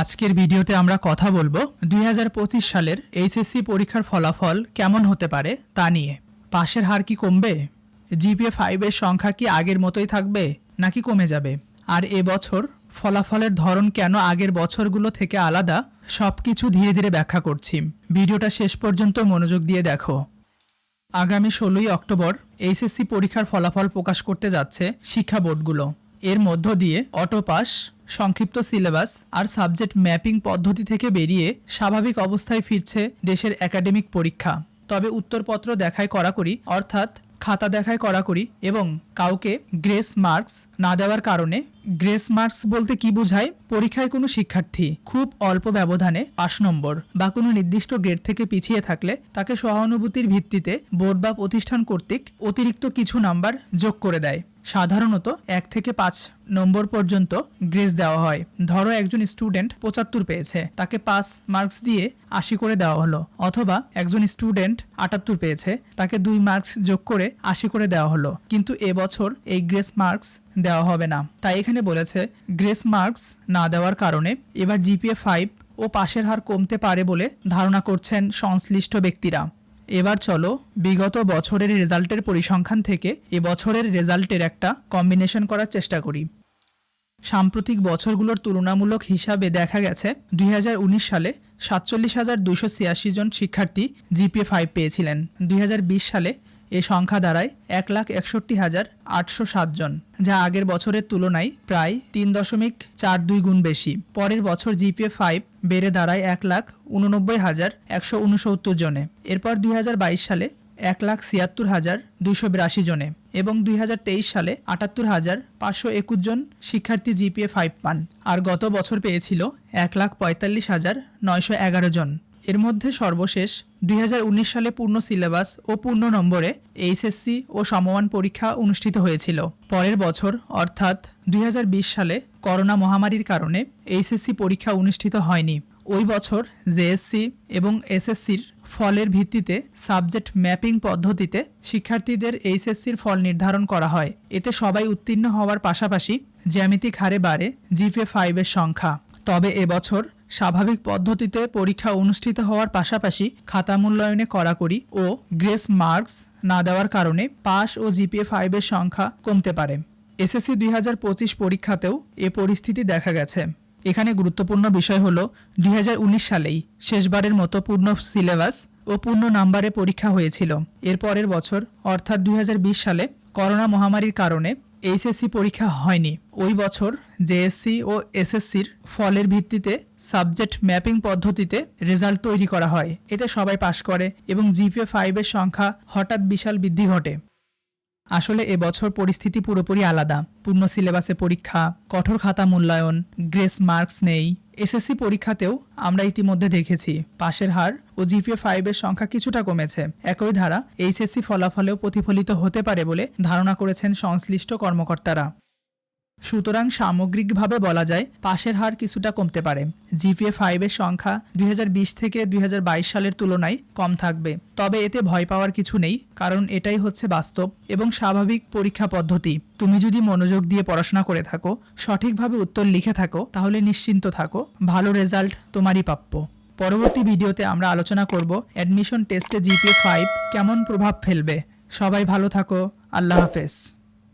আজকের ভিডিওতে আমরা কথা বলব দুই হাজার পঁচিশ সালের এইচএসসি পরীক্ষার ফলাফল কেমন হতে পারে তা নিয়ে। পাশের হার কি কমবে? জিপিএ ফাইভের সংখ্যা কি আগের মতোই থাকবে নাকি কমে যাবে? আর এবছর ফলাফলের ধরন কেন আগের বছরগুলো থেকে আলাদা সব কিছু ধীরে ধীরে ব্যাখ্যা করছি। ভিডিওটা শেষ পর্যন্ত মনোযোগ দিয়ে দেখো। আগামী ষোলোই অক্টোবর এইচএসসি পরীক্ষার ফলাফল প্রকাশ করতে যাচ্ছে শিক্ষা বোর্ডগুলো। এর মধ্য দিয়ে অটো পাস, সংক্ষিপ্ত সিলেবাস আর সাবজেক্ট ম্যাপিং পদ্ধতি থেকে বেরিয়ে স্বাভাবিক অবস্থায় ফিরছে দেশের একাডেমিক পরীক্ষা। তবে উত্তরপত্র দেখায় কড়াকড়ি, অর্থাৎ খাতা দেখায় কড়াকড়ি এবং কাউকে গ্রেস মার্কস না দেওয়ার কারণে গ্রেস মার্কস বলতে কি বোঝায়? পরীক্ষায় কোনো শিক্ষার্থী খুব অল্প ব্যবধানে পাশ নম্বর বা কোনো নির্দিষ্ট গ্রেড থেকে পিছিয়ে থাকলে তাকে সহানুভূতির ভিত্তিতে বোর্ড বা প্রতিষ্ঠান কর্তৃক অতিরিক্ত কিছু নাম্বার যোগ করে দেয়। সাধারণত এক থেকে পাঁচ নম্বর পর্যন্ত গ্রেস দেওয়া হয়। ধরো একজন স্টুডেন্ট পঁচাত্তর পেয়েছে, তাকে পাঁচ মার্কস দিয়ে আশি করে দেওয়া হলো। অথবা একজন স্টুডেন্ট আটাত্তর পেয়েছে, তাকে দুই মার্কস যোগ করে আশি করে দেওয়া হলো। কিন্তু এবছর এই গ্রেস মার্কস দেওয়া হবে না। তাই এখানে বলেছে, গ্রেস মার্কস না দেওয়ার কারণে এবার জিপিএ ফাইভ ও পাশের হার কমতে পারে বলে ধারণা করছেন সংশ্লিষ্ট ব্যক্তিরা। এবার চলো, বিগত বছরের রেজাল্টের পরিসংখ্যান থেকে এবছরের রেজাল্টের একটা কম্বিনেশন করার চেষ্টা করি। সাম্প্রতিক বছরগুলোর তুলনামূলক হিসাবে দেখা গেছে, দুই হাজার উনিশ সালে সাতচল্লিশ হাজার দুশো ছিয়াশি জন শিক্ষার্থী জিপিএ ফাইভ পেয়েছিলেন। দুই হাজার বিশ সালে এ সংখ্যা দাঁড়ায় এক লাখ একষট্টি হাজার আটশো জন, যা আগের বছরের তুলনায় প্রায় তিন দশমিক চার দুই গুণ বেশি। পরের বছর জিপিএ ফাইভ বেড়ে দাঁড়ায় এক লাখ উননব্বই হাজার একশো উনসত্তর জনে, এরপর দুই হাজার বাইশ সালে এক লাখ ছিয়াত্তর হাজার দুইশো বিরাশি জনে এবং দুই হাজার তেইশ সালে আটাত্তর হাজার পাঁচশো একুশ জন শিক্ষার্থী জিপিএ ফাইভ পান। আর গত বছর পেয়েছিল এক লাখ পঁয়তাল্লিশ হাজার নয়শো এগারো জন। এর মধ্যে সর্বশেষ দুই হাজার উনিশ সালে পূর্ণ সিলেবাস ও পূর্ণ নম্বরে এইচএসসি ও সমমান পরীক্ষা অনুষ্ঠিত হয়েছিল। পরের বছর, অর্থাৎ দুই হাজার বিশ সালে করোনা মহামারীর কারণে এইচএসসি পরীক্ষা অনুষ্ঠিত হয়নি। ওই বছর জেএসসি এবং এসএসসির ফলের ভিত্তিতে সাবজেক্ট ম্যাপিং পদ্ধতিতে শিক্ষার্থীদের এইচএসসির ফল নির্ধারণ করা হয়। এতে সবাই উত্তীর্ণ হওয়ার পাশাপাশি জ্যামিতিক হারে বাড়ে জিপে ফাইভের সংখ্যা। তবে এবছর স্বাভাবিক পদ্ধতিতে পরীক্ষা অনুষ্ঠিত হওয়ার পাশাপাশি খাতা মূল্যায়নে কড়াকড়ি ও গ্রেস মার্কস না দেওয়ার কারণে পাস ও জিপিএ ফাইভের সংখ্যা কমতে পারে। এসএসসি দুই হাজার পঁচিশ পরীক্ষাতেও এ পরিস্থিতি দেখা গেছে। এখানে গুরুত্বপূর্ণ বিষয় হল দুই হাজার উনিশ সালেই শেষবারের মতো পূর্ণ সিলেবাস ও পূর্ণ নাম্বারে পরীক্ষা হয়েছিল। এর পরের বছর অর্থাৎ দুই হাজার বিশ সালে করোনা মহামারীর কারণে এইচএসসি পরীক্ষা হয়নি। ওই বছর জেএসসি ও এসএসসির ফলের ভিত্তিতে সাবজেক্ট ম্যাপিং পদ্ধতিতে রেজাল্ট তৈরি করা হয়। এতে সবাই পাশ করে এবং জিপিএ ফাইভের সংখ্যা হঠাৎ বিশাল বৃদ্ধি ঘটে। আসলে এবছর পরিস্থিতি পুরোপুরি আলাদা। পূর্ণ সিলেবাসে পরীক্ষা, কঠোর খাতা মূল্যায়ন গ্রেস মার্কস নেই। এসএসসি পরীক্ষাতেও আমরা ইতিমধ্যে দেখেছি, পাশের হার ও জিপিএ ফাইভের সংখ্যা কিছুটা কমেছে। একই ধারা এইচএসসি ফলাফলেও প্রতিফলিত হতে পারে বলে ধারণা করেছেন সংশ্লিষ্ট কর্মকর্তারা। সুতরাং সামগ্রিকভাবে বলা যায়, পাশের হার কিছুটা কমতে পারে। জিপিএ ফাইভের সংখ্যা দুই হাজার বিশ থেকে দুই হাজার বাইশ সালের তুলনায় কম থাকবে। তবে এতে ভয় পাওয়ার কিছু নেই, কারণ এটাই হচ্ছে বাস্তব এবং স্বাভাবিক পরীক্ষা পদ্ধতি। তুমি যদি মনোযোগ দিয়ে পড়াশোনা করে থাকো, সঠিকভাবে উত্তর লিখে থাকো, তাহলে নিশ্চিন্ত থাকো। ভালো রেজাল্ট তোমারই প্রাপ্য। পরবর্তী ভিডিওতে আমরা আলোচনা করব অ্যাডমিশন টেস্টে জিপিএ ফাইভ কেমন প্রভাব ফেলবে। সবাই ভালো থাকো, আল্লাহ হাফেজ।